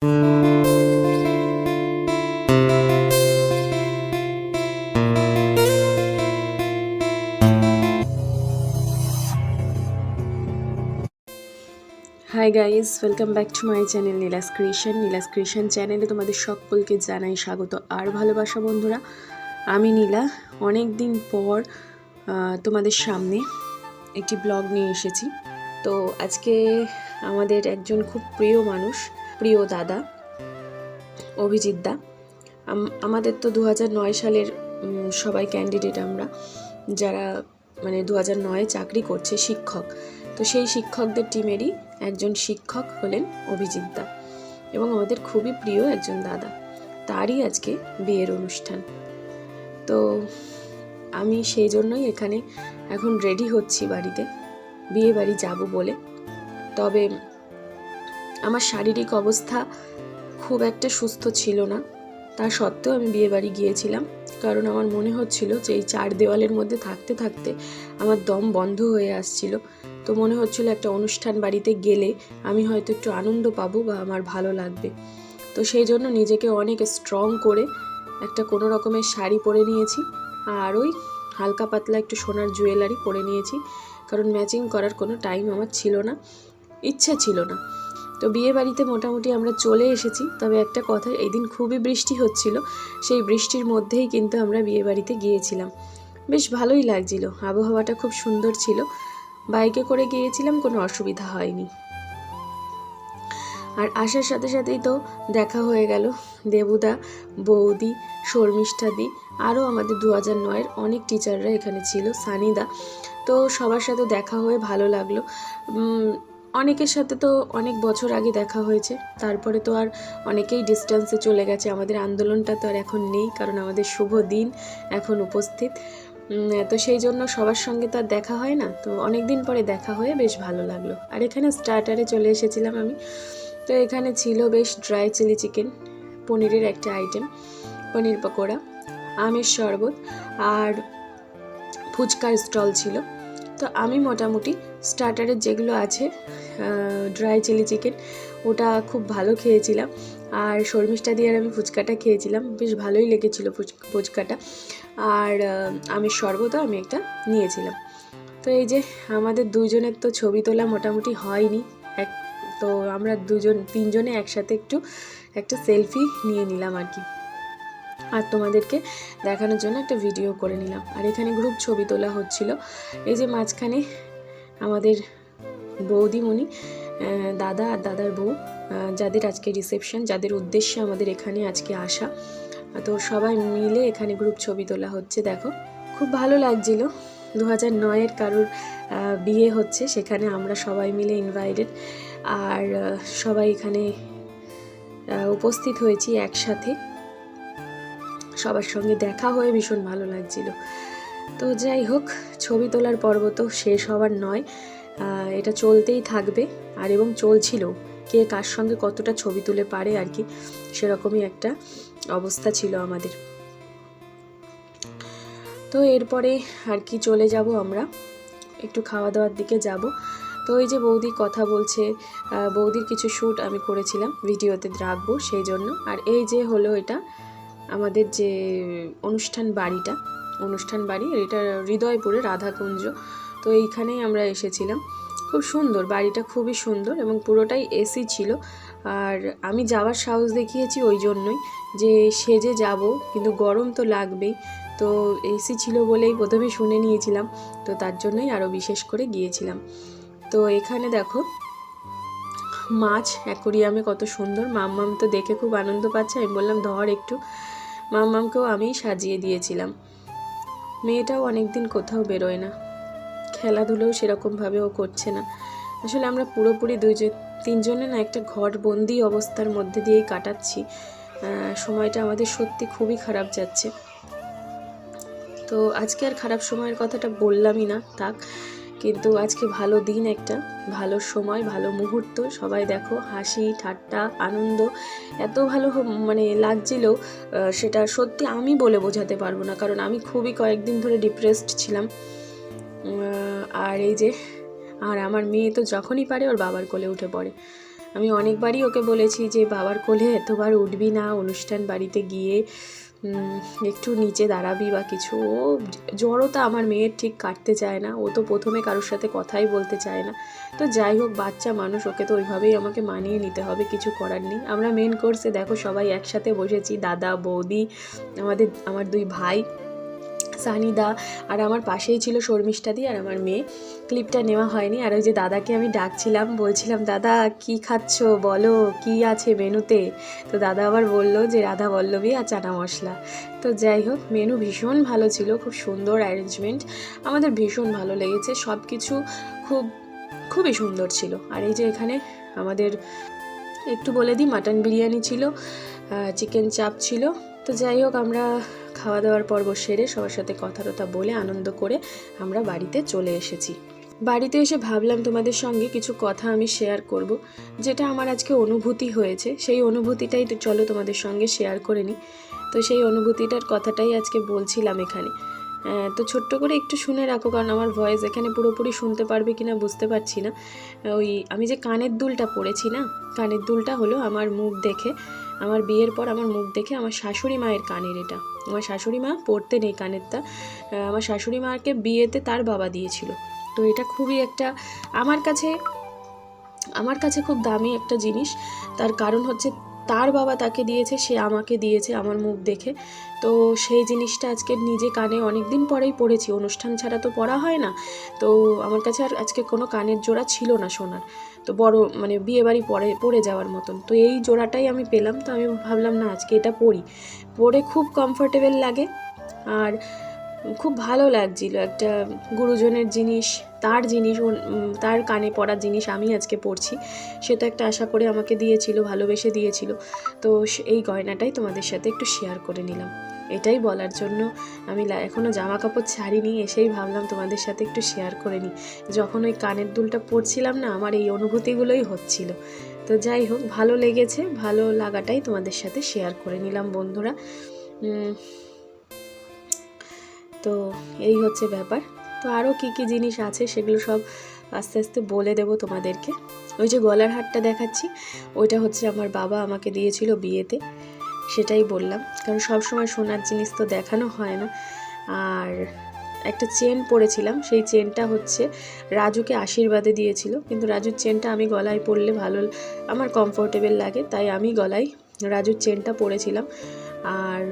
Hi guys welcome back to my channel Nila's creation Nila's creation চ্যানেলে তোমাদের সকলকে জানাই স্বাগত। আর ভালোবাসা বন্ধুরা, আমি নীলা। অনেক দিন পর তোমাদের সামনে একটি ব্লগ নিয়ে এসেছি। তো আজকে আমাদের একজন খুব প্রিয় মানুষ প্রিয় দাদা, অভিজিৎ দা, আম- আমাদের তো দু সালের সবাই ক্যান্ডিডেট আমরা, যারা মানে দু হাজার নয়ে চাকরি করছে শিক্ষক। তো সেই শিক্ষকদের টিমেরই একজন শিক্ষক হলেন অভিজিৎ দা এবং আমাদের খুবই প্রিয় একজন দাদা। তারই আজকে বিয়ের অনুষ্ঠান। তো আমি সেই জন্যই এখানে এখন রেডি হচ্ছি বাড়িতে। বিয়ে বাড়ি যাব বলে। তবে আমার শারীরিক অবস্থা খুব একটা সুস্থ ছিল না। তা সত্ত্বেও আমি বিয়ে বাড়ি গিয়েছিলাম। কারণ আমার মনে হচ্ছিল যে এই চার দেওয়ালের মধ্যে থাকতে থাকতে আমার দম বন্ধ হয়ে আসছিল। তো মনে হচ্ছিল একটা অনুষ্ঠান বাড়িতে গেলে আমি হয়তো একটু আনন্দ পাবো বা আমার ভালো লাগবে। তো সেই জন্য নিজেকে অনেক স্ট্রং করে একটা কোনো রকমের শাড়ি পরে নিয়েছি। আর ওই হালকা পাতলা একটু সোনার জুয়েলারি পরে নিয়েছি। কারণ ম্যাচিং করার কোনো টাইম আমার ছিল না। ইচ্ছা ছিল না। তো বিয়ে বাড়িতে মোটামুটি আমরা চলে এসেছি। তবে একটা কথা এই দিন খুবই বৃষ্টি হচ্ছিল। সেই বৃষ্টির মধ্যেই কিন্তু আমরা বিয়ে বাড়িতে গিয়েছিলাম। বেশ ভালোই লাগছিল। আবহাওয়াটা খুব সুন্দর ছিল। বাইকে করে গিয়েছিলাম, কোনো অসুবিধা হয়নি। আর আসার সাথে সাথেই তো দেখা হয়ে গেল। দেবুদা, বৌদি, শর্মিষ্ঠাদি, আরও আমাদের দু হাজার নয়ের অনেক টিচাররা এখানে ছিল, সানিদা। তো সবার সাথে দেখা হয়ে ভালো লাগল। অনেকের সাথে তো অনেক বছর আগে দেখা হয়েছে, তারপরে তো আর অনেকেই ডিস্টেন্সে চলে গেছে। আমাদের আন্দোলনটা তো আর এখন নেই, কারণ আমাদের শুভ দিন এখন উপস্থিত। তো সেই জন্য সবার সঙ্গে তো আর দেখা হয় না। তো অনেক দিন পরে দেখা হয়ে বেশ ভালো লাগল। আর এখানে স্টার্টারে চলে এসেছিলাম আমি। তো এখানে ছিল বেশ ড্রাই চিলি চিকেন পনিরের একটা আইটেম পনির পকোড়া, আমের শরবত আর ফুচকার স্টল ছিল। তো আমি মোটামুটি স্টার্টারের যেগুলো আছে ড্রাই চিলি চিকেন ওটা খুব ভালো খেয়েছিলাম। আর শর্মিষ্ঠা দিয়ে আমি ফুচকাটা খেয়েছিলাম, বেশ ভালোই লেগেছিল ফুচ- ফুচকাটা। আর আমি শরবতও আমি একটা নিয়েছিলাম। তো এই যে আমাদের দুজনের তো ছবি তোলা মোটামুটি হয়নি, এক, তো আমরা দুজন, তিনজনে একসাথে একটু একটা সেলফি নিয়ে নিলাম আর কি। আর তোমাদেরকে দেখানোর জন্য একটা ভিডিও করে নিলাম। আর এখানে গ্রুপ ছবি তোলা হচ্ছিল। এই যে মাঝখানে আমাদের বৌদিমণি দাদা আর দাদার বউ যাদের আজকে রিসেপশন যাদের উদ্দেশ্যে আমাদের এখানে আজকে আসা। তো সবাই মিলে এখানে গ্রুপ ছবি তোলা হচ্ছে, দেখো। খুব ভালো লাগছিল। দু হাজার নয়ের কারোর বিয়ে হচ্ছে, সেখানে আমরা সবাই মিলে ইনভাইটেড আর সবাই এখানে উপস্থিত হয়েছি একসাথে। সবার সঙ্গে দেখা হয়ে ভীষণ ভালো লাগছিল। তো যাই হোক, ছবি তোলার পর্ব তো শেষ হওয়ার নয়। এটা চলতেই থাকবে আর এবং চলছিল। কে কার সঙ্গে কতটা ছবি তুলে পারে আর কি, সেরকমই একটা অবস্থা ছিল আমাদের। তো এরপরে আর কি চলে যাব আমরা, একটু খাওয়া দাওয়ার দিকে যাব। তো ওই যে বৌদি কথা বলছে বৌদির কিছু শ্যুট আমি করেছিলাম, ভিডিওতে রাখব সেই জন্য। আর এই যে হলো এটা, আমাদের যে অনুষ্ঠান বাড়িটা, অনুষ্ঠান বাড়ি, এটা হৃদয়পুরে রাধাকুঞ্জ তো এইখানেই আমরা এসেছিলাম। খুব সুন্দর, বাড়িটা খুবই সুন্দর এবং পুরোটাই এসি ছিল। আর আমি যাওয়ার সাহস দেখিয়েছি ওই জন্যই যে সেজে যাব, কিন্তু গরম তো লাগবেই। তো এসি ছিল বলেই প্রথমে শুনে নিয়েছিলাম, তো তার জন্যই আরও বিশেষ করে গিয়েছিলাম। তো এখানে দেখো, মাছ, অ্যাকোরিয়ামে কত সুন্দর। মাম্মাম তো দেখে খুব আনন্দ পাচ্ছে। আমি বললাম, ধর একটু। মাম্মামকেও আমি সাজিয়ে দিয়েছিলাম। মেয়েটাও অনেক দিন কোথাও বেরোয় না। খেলাধুলোও সেরকমভাবে ও করছে না। আসলে আমরা পুরোপুরি দুইজন তিনজনে না একটা ঘর বন্দি অবস্থার মধ্যে দিয়েই কাটাচ্ছি। সময়টা আমাদের সত্যি খুবই খারাপ যাচ্ছে। তো আজকে আর খারাপ সময়ের কথাটা বললামই না, থাক। কিন্তু আজকে ভালো দিন একটা, ভালো সময়, ভালো মুহূর্ত। সবাই দেখো, হাসি, ঠাট্টা, আনন্দ, এত ভালো মানে লাগছিল সেটা সত্যি আমি বলে বোঝাতে পারব না। কারণ আমি খুবই কয়েকদিন ধরে ডিপ্রেসড ছিলাম। আর এই যে, আর আমার মেয়ে তো যখনই পারে ওর বাবার কোলে উঠে পড়ে। আমি অনেকবারই ওকে বলেছি যে, বাবার কোলে এতবার উঠবি না, অনুষ্ঠান বাড়িতে গিয়ে একটু নিচে দাঁড়াবি বা কিছু। ও জড়তা আমার মেয়ের ঠিক কাটতে চায় না। ও তো প্রথমে কারোর সাথে কথাই বলতে চায় না। তো যাই হোক, বাচ্চা মানুষ, ওকে তো ওইভাবেই আমাকে মানিয়ে নিতে হবে, কিছু করার নেই। আমরা মেন কোর্সে দেখো সবাই একসাথে বসেছি, দাদা, বৌদি, আমাদের, আমার দুই ভাই। সানিদা আর আমার পাশেই ছিল শর্মিষ্ঠাদি আর আমার মেয়ে। ক্লিপটা নেওয়া হয়নি। আর ওই যে দাদাকে আমি ডাকছিলাম, বলছিলাম, দাদা, কি খাচ্ছ? বলো, কি আছে মেনুতে? তো দাদা আবার বলল যে, রাধা বল্লভী আর চানা মশলা। তো যাই হোক, মেনু ভীষণ ভালো ছিল, খুব সুন্দর অ্যারেঞ্জমেন্ট আমাদের ভীষণ ভালো লেগেছে। সব কিছু খুব, খুবই সুন্দর ছিল। আর এই যে এখানে আমাদের, একটু বলে দিই, মাটন বিরিয়ানি ছিল চিকেন চাপ ছিল তো যাই হোক, আমরা খাওয়া দাওয়ার পর্ব সেরে সবার সাথে কথা টথা বলে আনন্দ করে আমরা বাড়িতে চলে এসেছি। বাড়িতে এসে ভাবলাম তোমাদের সঙ্গে কিছু কথা আমি শেয়ার করব, যেটা আমার আজকে অনুভূতি হয়েছে। সেই অনুভূতিটাই তো চলো তোমাদের সঙ্গে শেয়ার করে নিই। তো সেই অনুভূতিটার কথাটাই আজকে বলছিলাম এখানে। তো ছোট্ট করে একটু শুনে রাখো, কারণ আমার ভয়েস এখানে পুরোপুরি শুনতে পারবে কি না বুঝতে পারছি না। ওই, আমি যে কানের দুলটা পড়েছি না, কানের দুলটা হলো আমার মুখ দেখে। আমার বিয়ের পর আমার মুখ দেখে আমার শাশুড়ি মায়ের কানের এটা। আমার শাশুড়ি মা পড়তে নেই কানেরটা। আমার শাশুড়ি মাকে বিয়েতে তার বাবা দিয়েছিল। তো এটা খুবই একটা আমার কাছে আমার কাছে খুব দামি একটা জিনিস। তার কারণ হচ্ছে তার বাবা তাকে দিয়েছে, সে আমাকে দিয়েছে আমার মুখ দেখে। তো সেই জিনিসটা আজকে নিজে কানে অনেক দিন পরেই পড়েছি। অনুষ্ঠান ছাড়া তো পড়া হয় না। তো আমার কাছে আর আজকে কোনো কানের জোড়া ছিল না সোনার। তো বড় মানে বিয়ে বাড়ি পরে, পড়ে যাওয়ার মতন। তো এই জোড়াটাই আমি পেলাম। তো আমি ভাবলাম, না, আজকে এটা পরি পরে খুব কমফোর্টেবল লাগে। আর খুব ভালো লাগছিল একটা গুরুজনের জিনিস, তার জিনিস তার কানে পড়ার জিনিস আমি আজকে পড়ছি। সে তো একটা আশা করে আমাকে দিয়েছিল, ভালোবেসে দিয়েছিল। তো এই গয়নাটাই তোমাদের সাথে একটু শেয়ার করে নিলাম। এটাই বলার জন্য আমি এখনও জামা কাপড় ছাড়িনি, এসেই ভাবলাম তোমাদের সাথে একটু শেয়ার করে নিই। যখন ওই কানের দুলটা পরছিলাম না, আমার এই অনুভূতিগুলোই হচ্ছিল। তো যাই হোক, ভালো লেগেছে, ভালো লাগাটাই তোমাদের সাথে শেয়ার করে নিলাম বন্ধুরা। তো এই হচ্ছে ব্যাপার। তো আরও কী কী জিনিস আছে সেগুলো সব আস্তে আস্তে বলে দেবো তোমাদেরকে। ওই যে গলার হারটা দেখাচ্ছি, ওইটা হচ্ছে আমার বাবা আমাকে দিয়েছিল বিয়েতে, সেটাই বললাম। কারণ সব সময় সোনার জিনিস তো দেখানো হয় না। আর একটা চেন পরেছিলাম, সেই চেনটা হচ্ছে রাজুকে আশীর্বাদে দিয়েছিল। কিন্তু রাজুর চেনটা আমি গলায় পরলে ভালো, আমার কমফোর্টেবল লাগে, তাই আমি গলায় রাজুর চেনটা পরেছিলাম। আর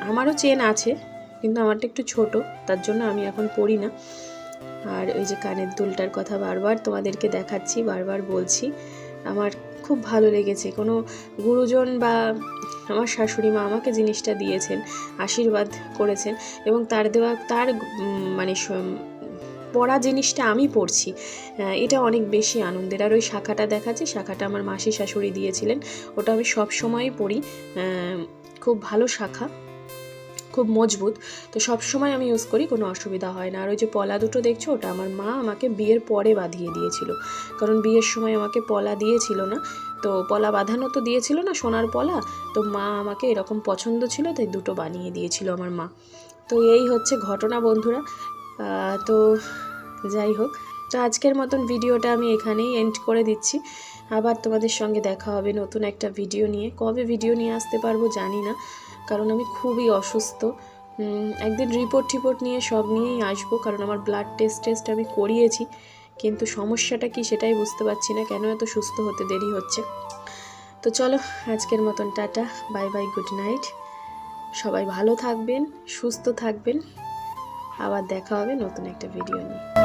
আমারও চেন আছে কিন্তু আমারটা একটু ছোট, তার জন্য আমি এখন পড়ি না। আর ওই যে কানের দুলটার কথা বারবার তোমাদেরকে দেখাচ্ছি, বারবার বলছি, আমার খুব ভালো লেগেছে। কোনো গুরুজন বা আমার শাশুড়ি মা আমাকে জিনিসটা দিয়েছেন, আশীর্বাদ করেছেন এবং তার দেওয়া, তার মানে পড়া জিনিসটা আমি পড়ছি। এটা অনেক বেশি আনন্দের। আর ওই শাখাটা দেখাচ্ছি, শাখাটা আমার মাসি শাশুড়ি দিয়েছিলেন। ওটা আমি সব সময়ই পড়ি খুব ভালো শাখা। খুব মজবুত। তো সব সময় আমি ইউজ করি, কোনো অসুবিধা হয় না। আর ওই যে পলা দুটো দেখছ, ওটা আমার মা আমাকে বিয়ের পরে বাঁধিয়ে দিয়েছিল। কারণ বিয়ের সময় আমাকে পলা দিয়েছিল না। তো পলা বাঁধানো তো দিয়েছিল না, সোনার পলা। তো মা আমাকে এরকম পছন্দ ছিল, তাই দুটো বানিয়ে দিয়েছিল আমার মা। তো এই হচ্ছে ঘটনা বন্ধুরা। তো যাই হোক। তো আজকের মতন ভিডিওটা আমি এখানেই এন্ড করে দিচ্ছি। আবার তোমাদের সঙ্গে দেখা হবে নতুন একটা ভিডিও নিয়ে। কবে ভিডিও নিয়ে আসতে পারব জানি না। কারণ আমি খুবই অসুস্থ। একদিন রিপোর্ট টিপোর্ট নিয়ে সব নিয়েই আসব, কারণ আমার ব্লাড টেস্ট টেস্ট আমি করিয়েছি, কিন্তু সমস্যাটা কি সেটাই বুঝতে পারছি না, কেন এত সুস্থ হতে দেরি হচ্ছে। তো চলো, আজকের মতন tata bye bye good night সবাই ভালো থাকবেন, সুস্থ থাকবেন। আবার দেখা হবে নতুন একটা ভিডিও নিয়ে।